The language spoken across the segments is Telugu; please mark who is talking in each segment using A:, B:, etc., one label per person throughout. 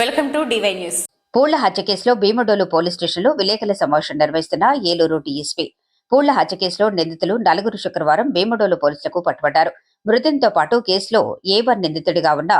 A: Welcome to DY news.
B: Pulla హత్య కేసులో భీమడోలు పోలీస్ స్టేషన్లో విలేకరుల సమావేశం నిర్వహిస్తున్న ఏలూరు డీఎస్పీ. పూళ్ళ హత్య కేసులో నిందితులు నలుగురు శుక్రవారం భీమడోలు పోలీసులకు పట్టుబడ్డారు. మృతునితో పాటు కేసులో ఏవర్ నిందితుడిగా ఉన్న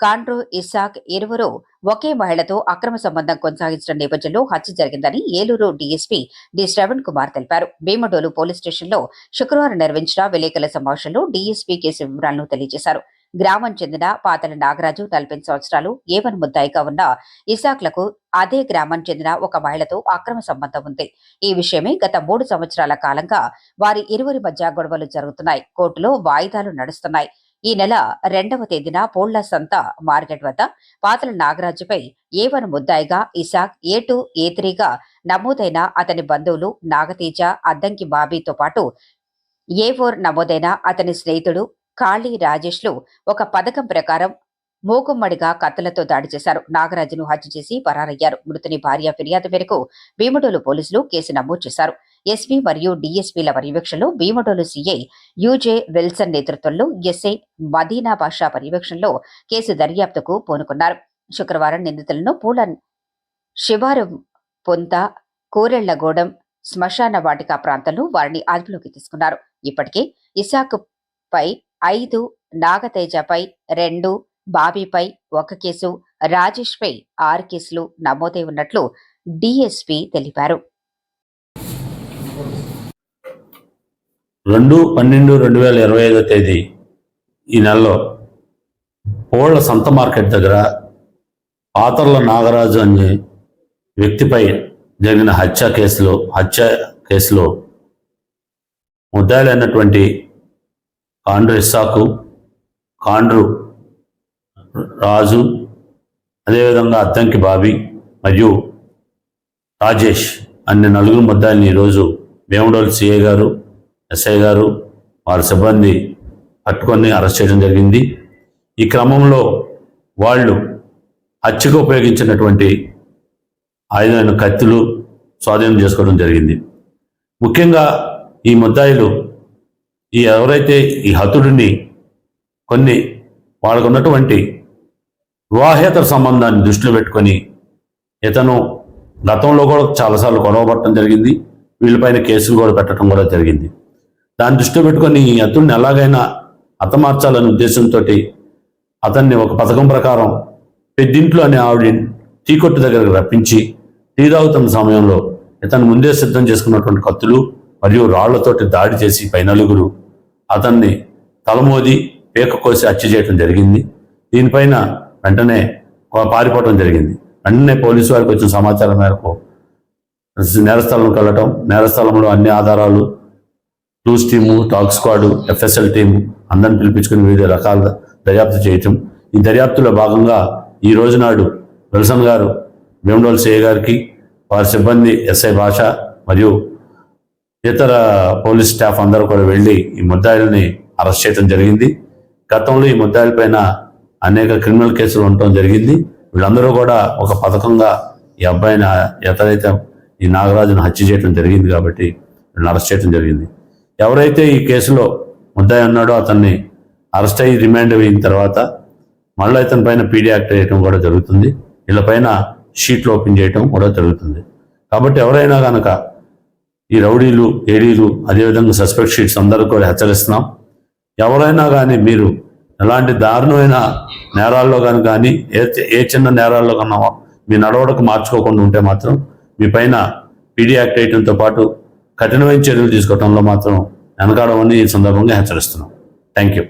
B: కాండ్రూ ఇసాక్ ఇరువురు ఒకే మహిళతో అక్రమ సంబంధం కొనసాగించిన నేపథ్యంలో హత్య జరిగిందని ఏలూరు డీఎస్పీ డి. శ్రవణ్ కుమార్ తెలిపారు. భీమడోలు పోలీస్ స్టేషన్లో శుక్రవారం నిర్వహించిన విలేకరుల సమావేశంలో డీఎస్పీ కేసు వివరాలను తెలియజేశారు. గ్రామం చెందిన పాతల నాగరాజు నలభై సంవత్సరాలు ఏవన్ ముద్దాయిగా ఉన్న ఇసాక్లకు అదే గ్రామం చెందిన ఒక మహిళతో అక్రమ సంబంధం ఉంది. ఈ విషయమే గత మూడు సంవత్సరాల కాలంగా వారి ఇరువురి మధ్య గొడవలు జరుగుతున్నాయి. కోర్టులో వాయిదాలు నడుస్తున్నాయి. ఈ నెల రెండవ తేదీన పోళ్ళ సంత మార్కెట్ వద్ద పాతల నాగరాజుపై ఏ వన్ ముద్దాయిగా ఇసాక్ ఏ టూ ఏ త్రీగా నమోదైన అతని బంధువులు నాగతేజ అద్దంకి బాబీతో పాటు ఏ ఫోర్ నమోదైన అతని స్నేహితుడు కాళీ రాజేష్లు ఒక పథకం ప్రకారం మూకుమ్మడిగా కత్తులతో దాడి చేశారు. నాగరాజును హత్య చేసి పరారయ్యారు. మృతుని భార్య ఫిర్యాదు మేరకు భీమడోలు పోలీసులు కేసు నమోదు చేశారు. ఎస్పీ మరియు డిఎస్పీల పర్యవేక్షణలో Bhimadolu CI U J Wilson నేతృత్వంలో ఎస్ఐ మదీనా బాషా పర్యవేక్షణలో కేసు దర్యాప్తుకు పూనుకున్నారు. శుక్రవారం నిందితులను పూల శివారు పొంత కోరెళ్ళగూడెం శ్మశాన వాటిక ప్రాంతంలో వారిని అదుపులోకి తీసుకున్నారు. ఇప్పటికే ఇసాక్ పై ఐదు నాగతేజపై రెండు బాబీపై ఒక కేసు రాజేష్పై ఆరు కేసులు నమోదై ఉన్నట్లు డిఎస్పి తెలిపారు.
C: రెండు పన్నెండు రెండు వేల ఇరవై ఐదో తేదీ ఈ నెలలో పోళ్ళ సంత మార్కెట్ దగ్గర పాతర్ల నాగరాజు అనే వ్యక్తిపై జరిగిన హత్య కేసులో హత్య కేసులో ముద్దాయిలైనటువంటి కాండ్రు ఇస్సాకు కాండ్రు రాజు అదేవిధంగా అద్దంకి బాబి మరియు రాజేష్ అనే నలుగురు ముద్దాయిని ఈరోజు భీమడోలు సిఐ గారు ఎస్ఐ గారు వారి సిబ్బంది పట్టుకొని అరెస్ట్ చేయడం జరిగింది. ఈ క్రమంలో వాళ్ళు హత్యకు ఉపయోగించినటువంటి ఆయుధమైన కత్తులు స్వాధీనం చేసుకోవడం జరిగింది. ముఖ్యంగా ఈ ముద్దాయిలు ఈ ఎవరైతే ఈ హతుడిని కొన్ని వాళ్ళకు ఉన్నటువంటి వివాహేతర సంబంధాన్ని దృష్టిలో పెట్టుకొని ఇతను గతంలో కూడా చాలాసార్లు గొడవపడటం జరిగింది వీళ్ళపైన కేసులు కూడా పెట్టడం కూడా జరిగింది. దాన్ని దృష్టిలో పెట్టుకొని ఈ అతుడిని ఎలాగైనా అతమార్చాలనే ఉద్దేశంతో అతన్ని ఒక పథకం ప్రకారం పెద్దింట్లో అనే ఆవిడ టీ కొట్టు దగ్గరకు రప్పించి టీ తాగుతున్న సమయంలో ఇతను ముందే సిద్ధం చేసుకున్నటువంటి కత్తులు మరియు రాళ్ళతోటి దాడి చేసి పై నలుగురు అతన్ని తలమోది పేక కోసి హత్య చేయడం జరిగింది. దీనిపైన వెంటనే పారిపోవటం పారిపోవడం జరిగింది. వెంటనే పోలీసు వారికి వచ్చిన సమాచారం మేరకు నేరస్థలంకి వెళ్ళటం నేరస్థలంలో అన్ని ఆధారాలు twos team dog squad FSL team అందరిని పిలిపించుకుని వివిధ రకాల దర్యాప్తు చేయటం. ఈ దర్యాప్తులో భాగంగా ఈ రోజు నాడు విల్సన్ గారు భీమడోల్ సిఐ గారికి వారి సిబ్బంది ఎస్ఐ భాష మరియు ఇతర పోలీస్ స్టాఫ్ అందరూ కూడా వెళ్ళి ఈ ముద్దాయిల్ని అరెస్ట్ చేయడం జరిగింది. గతంలో ఈ ముద్దాయిలపైన అనేక క్రిమినల్ కేసులు ఉండటం జరిగింది. వీళ్ళందరూ కూడా ఒక పథకంగా ఈ అబ్బాయిని ఎతరైతే ఈ నాగరాజును హత్య చేయడం జరిగింది కాబట్టి వీళ్ళని అరెస్ట్ చేయడం జరిగింది. ఎవరైతే ఈ కేసులో ముద్దాయి ఉన్నాడో అతన్ని అరెస్ట్ అయ్యి రిమాండ్ అయిన తర్వాత మళ్ళీ ఇతని పైన పీడీ యాక్ట్ చేయడం కూడా జరుగుతుంది. వీళ్ళపైన షీట్లు ఓపెన్ చేయడం కూడా జరుగుతుంది. కాబట్టి ఎవరైనా కనుక ఈ రౌడీలు ఏడీలు అదేవిధంగా సస్పెక్ట్ షీట్స్ అందరూ కూడా హెచ్చరిస్తున్నాం. ఎవరైనా కానీ మీరు ఎలాంటి దారుణమైన నేరాల్లో కానీ కానీ ఏ ఏ చిన్న నేరాల్లో కన్నా మీ నడవడకు మార్చుకోకుండా ఉంటే మాత్రం మీ పైన పీడీ యాక్ట్ వేయడంతో పాటు కఠినమైన చర్యలు తీసుకోవడంలో మాత్రం వెనకాడమని ఈ సందర్భంగా హెచ్చరిస్తున్నాం. థ్యాంక్ యూ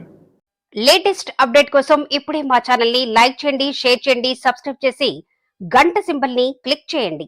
D: లేటెస్ట్ అప్డేట్ కోసం ఇప్పుడే మా ఛానల్ని లైక్ చేయండి షేర్ చేయండి సబ్స్క్రైబ్ చేసి గంట సింబల్ని క్లిక్ చేయండి.